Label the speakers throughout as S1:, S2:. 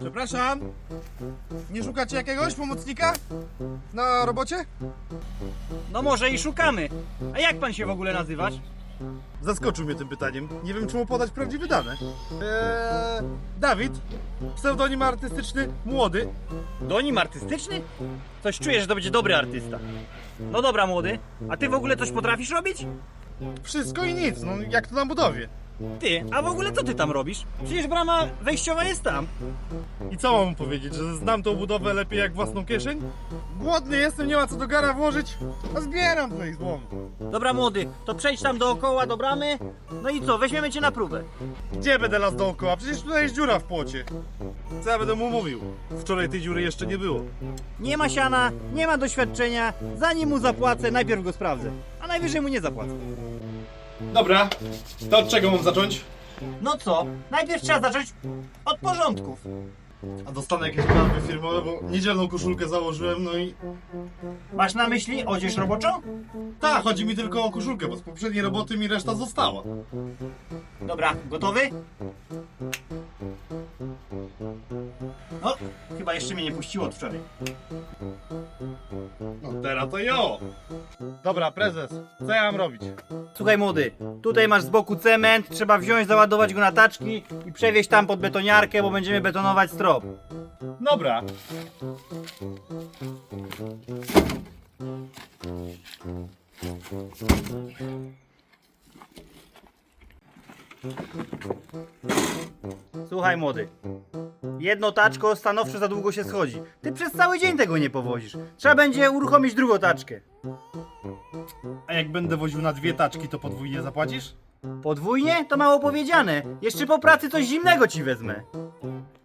S1: Przepraszam. Nie szukacie jakiegoś pomocnika? Na robocie?
S2: No może i szukamy. A jak pan się w ogóle nazywasz?
S1: Zaskoczył mnie tym pytaniem. Nie wiem, czy mu podać prawdziwe dane. Eee, Dawid. Pseudonim artystyczny Młody.
S2: Donim artystyczny? Coś czuję, że to będzie dobry artysta. No dobra, młody. A ty w ogóle coś potrafisz robić?
S1: Wszystko i nic, no jak to na budowie.
S2: Ty, a w ogóle co ty tam robisz? Przecież brama wejściowa jest tam.
S1: I co mam mu powiedzieć, że znam tą budowę lepiej jak własną kieszeń? Głodny jestem, nie ma co do gara włożyć, a zbieram tutaj złom.
S2: Dobra, młody, to przejdź tam dookoła do bramy. No i co, weźmiemy cię na próbę.
S1: Gdzie będę las dookoła? Przecież tutaj jest dziura w płocie. Co ja będę mu mówił? Wczoraj tej dziury jeszcze nie było.
S2: Nie ma siana, nie ma doświadczenia. Zanim mu zapłacę, najpierw go sprawdzę. A najwyżej mu nie zapłacę.
S1: Dobra, to od czego mam zacząć?
S2: No co, najpierw trzeba zacząć od porządków.
S1: A dostanę jakieś prawy firmowe, bo niedzielną koszulkę założyłem, no i...
S2: Masz na myśli odzież roboczą?
S1: Tak, chodzi mi tylko o koszulkę, bo z poprzedniej roboty mi reszta została.
S2: Dobra, gotowy? No, chyba jeszcze mnie nie puściło od wczoraj.
S1: No teraz to jo! Dobra, prezes, co ja mam robić?
S2: Słuchaj młody, tutaj masz z boku cement, trzeba wziąć, załadować go na taczki i przewieźć tam pod betoniarkę, bo będziemy betonować strop.
S1: Dobra.
S2: Słuchaj młody, jedno taczko stanowczo za długo się schodzi. Ty przez cały dzień tego nie powozisz. Trzeba będzie uruchomić drugą taczkę.
S1: A jak będę woził na dwie taczki, to podwójnie zapłacisz?
S2: Podwójnie? To mało powiedziane. Jeszcze po pracy coś zimnego ci wezmę.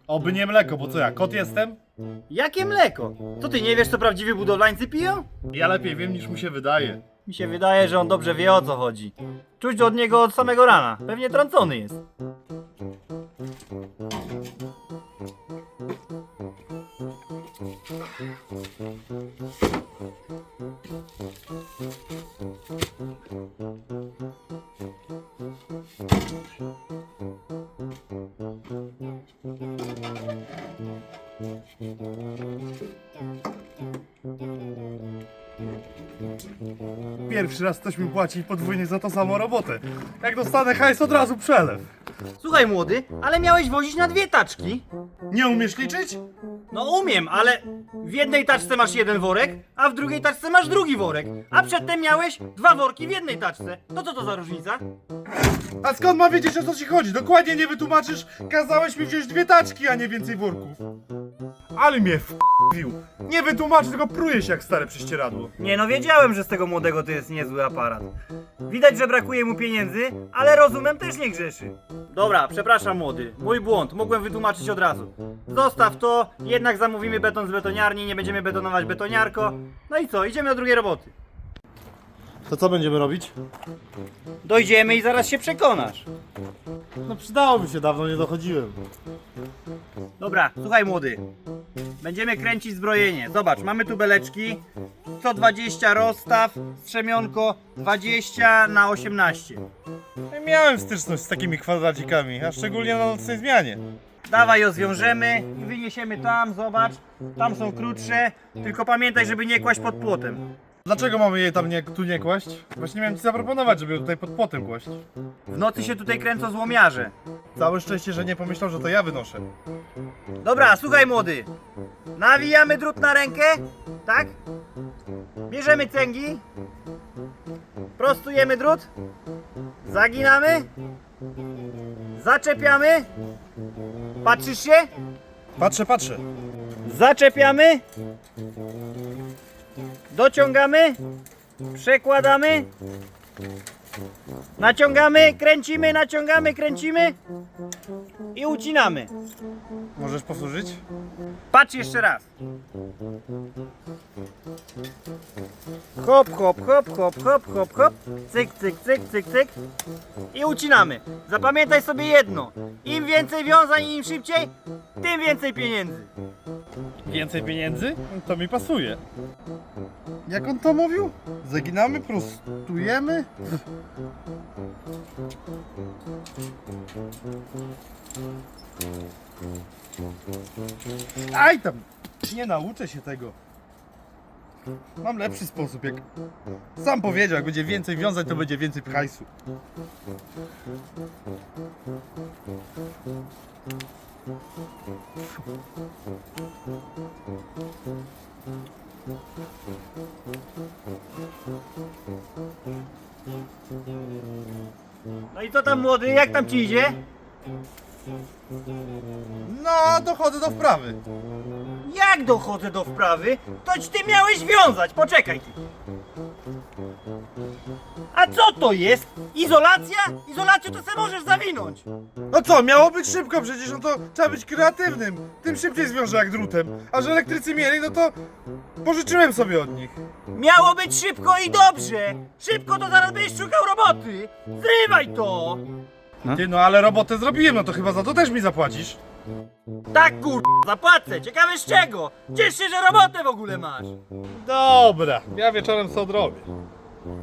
S1: Oby nie mleko, bo co ja, kot jestem?
S2: Jakie mleko? Co ty nie wiesz, co prawdziwi budowlańcy piją?
S1: Ja lepiej wiem niż mu się wydaje.
S2: Mi się wydaje, że on dobrze wie o co chodzi. Czuć od niego od samego rana. Pewnie trącony jest.
S1: Pierwszy raz ktoś mi płaci podwójnie za to samo robotę. Jak dostanę hajs, od razu przelew.
S2: Słuchaj młody, ale miałeś wozić na dwie taczki.
S1: Nie umiesz liczyć?
S2: No umiem, ale w jednej taczce masz jeden worek, a w drugiej taczce masz drugi worek. A przedtem miałeś dwa worki w jednej taczce. To co to za różnica?
S1: A skąd ma wiedzieć o co ci chodzi? Dokładnie nie wytłumaczysz. Kazałeś mi wziąć dwie taczki, a nie więcej worków. Ale mnie w***wił. Nie wytłumaczy, tylko pruje się jak stare prześcieradło.
S2: Nie no, wiedziałem, że z tego młodego to jest niezły aparat. Widać, że brakuje mu pieniędzy, ale rozumem też nie grzeszy. Dobra, przepraszam młody, mój błąd, mogłem wytłumaczyć od razu. Zostaw to, jednak zamówimy beton z betoniarni, nie będziemy betonować betoniarko. No i co, idziemy do drugiej roboty.
S1: To co będziemy robić?
S2: Dojdziemy i zaraz się przekonasz.
S1: No przydałoby się, dawno nie dochodziłem.
S2: Dobra, słuchaj młody. Będziemy kręcić zbrojenie. Zobacz, mamy tu beleczki. 120 rozstaw, strzemionko 20 na 18.
S1: Miałem styczność z takimi kwadracikami, a szczególnie na nocnej zmianie.
S2: Dawaj ją zwiążemy i wyniesiemy tam, zobacz. Tam są krótsze, tylko pamiętaj, żeby nie kłaść pod płotem.
S1: Dlaczego mamy je tam nie, tu nie kłaść? Właśnie miałem ci zaproponować, żeby ją tutaj pod płotem kłaść.
S2: W nocy się tutaj kręcą złomiarze.
S1: Całe szczęście, że nie pomyślał, że to ja wynoszę.
S2: Dobra, słuchaj młody. Nawijamy drut na rękę, tak? Bierzemy cęgi. Prostujemy drut. Zaginamy. Zaczepiamy. Patrzysz się?
S1: Patrzę, patrzę.
S2: Zaczepiamy. Dociągamy. Przekładamy. Naciągamy, kręcimy, naciągamy, kręcimy. I ucinamy.
S1: Możesz powtórzyć?
S2: Patrz jeszcze raz. Hop, hop, hop, hop, hop, hop, hop. Cyk, cyk, cyk, cyk, cyk. I ucinamy. Zapamiętaj sobie jedno. Im więcej wiązań im szybciej, tym więcej pieniędzy.
S1: Więcej pieniędzy? To mi pasuje. Jak on to mówił? Zaginamy, prostujemy? Aj tam! Nie nauczę się tego. Mam lepszy sposób, jak sam powiedział, jak będzie więcej wiązać, to będzie więcej hajsu.
S2: No i co tam młody, jak tam ci idzie?
S1: No, dochodzę do wprawy.
S2: Jak dochodzę do wprawy? Toć ty miałeś wiązać, poczekaj ty. A co to jest? Izolacja? Izolację to se możesz zawinąć.
S1: No co, miało być szybko przecież, no to trzeba być kreatywnym. Tym szybciej zwiąże jak drutem. A że elektrycy mieli, no to pożyczyłem sobie od nich.
S2: Miało być szybko i dobrze. Szybko to zaraz będziesz szukał roboty. Zrywaj to.
S1: Ty, no ale robotę zrobiłem, no to chyba za to też mi zapłacisz.
S2: Tak kur... zapłacę. Ciekawe z czego. Ciesz się, że robotę w ogóle masz.
S1: Dobra, ja wieczorem co odrobię.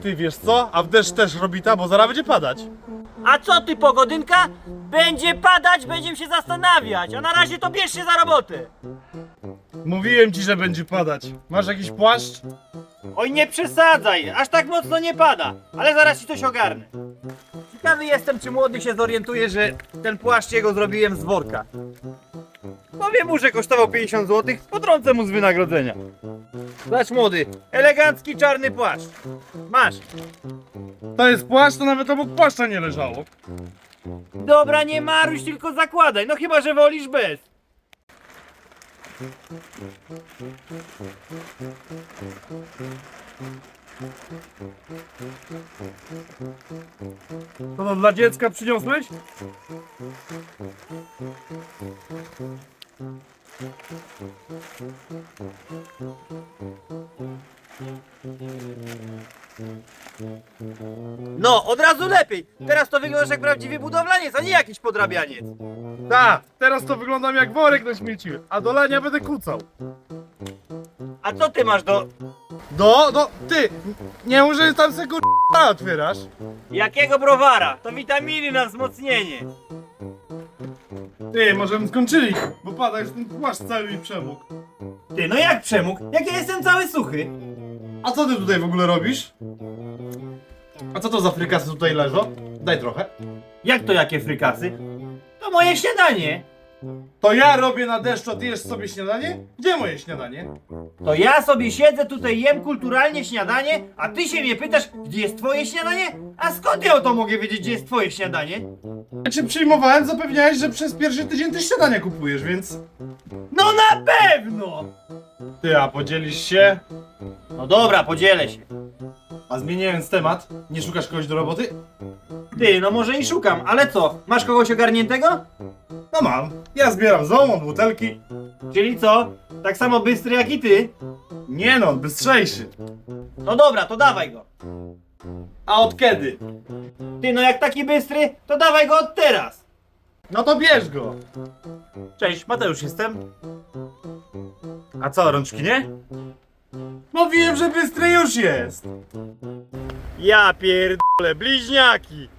S1: Ty wiesz co? A w deszcz też robita, bo zaraz będzie padać.
S2: A co ty pogodynka? Będzie padać, będziemy się zastanawiać. A na razie to bierz się za robotę.
S1: Mówiłem ci, że będzie padać. Masz jakiś płaszcz?
S2: Oj, nie przesadzaj, aż tak mocno nie pada, ale zaraz ci coś ogarnę. Ciekawy jestem, czy młody się zorientuje, że ten płaszcz jego zrobiłem z worka. Powiem mu, że kosztował 50 zł, potrącę mu z wynagrodzenia. Zobacz młody, elegancki czarny płaszcz. Masz.
S1: To jest płaszcz, to nawet obok płaszcza nie leżało.
S2: Dobra, nie maruś, tylko zakładaj, no chyba, że wolisz bez.
S1: To, to dla dziecka przyniosłeś?
S2: No, od razu lepiej. Teraz to wyglądasz jak prawdziwy budowlaniec, a nie jakiś podrabianiec.
S1: Tak, teraz to wyglądam jak worek na śmieci, a do lania będę kucał.
S2: A co ty masz do...
S1: Do, do, ty, nie mów, że tam se kurwa otwierasz.
S2: Jakiego browara? To witaminy na wzmocnienie.
S1: Ty, może bym skończyli, bo pada już ten płaszcz cały mi przemógł.
S2: Ty, no jak przemógł? Jak ja jestem cały suchy?
S1: A co ty tutaj w ogóle robisz? A co to za frykasy tutaj leżą? Daj trochę.
S2: Jak to jakie frykasy? To moje śniadanie.
S1: To ja robię na deszczu, a ty jesz sobie śniadanie? Gdzie moje śniadanie?
S2: To ja sobie siedzę tutaj, jem kulturalnie śniadanie, a ty się mnie pytasz, gdzie jest twoje śniadanie? A skąd ja o to mogę wiedzieć, gdzie jest twoje śniadanie?
S1: Ja cię przyjmowałem, zapewniałeś, że przez pierwszy tydzień ty śniadania kupujesz, więc...
S2: No na pewno!
S1: Ty, a podzielisz się?
S2: No dobra, podzielę się.
S1: A zmieniając temat, nie szukasz kogoś do roboty?
S2: Ty, no może i szukam, ale co? Masz kogoś ogarniętego?
S1: No mam. Ja zbieram złom, butelki.
S2: Czyli co? Tak samo bystry jak i ty?
S1: Nie no, bystrzejszy.
S2: No dobra, to dawaj go.
S1: A od kiedy?
S2: Ty, no jak taki bystry, to dawaj go od teraz.
S1: No to bierz go.
S2: Cześć, Mateusz jestem. A co, rączki nie?
S1: Mówiłem, że bystry już jest.
S2: Ja pierdolę, bliźniaki!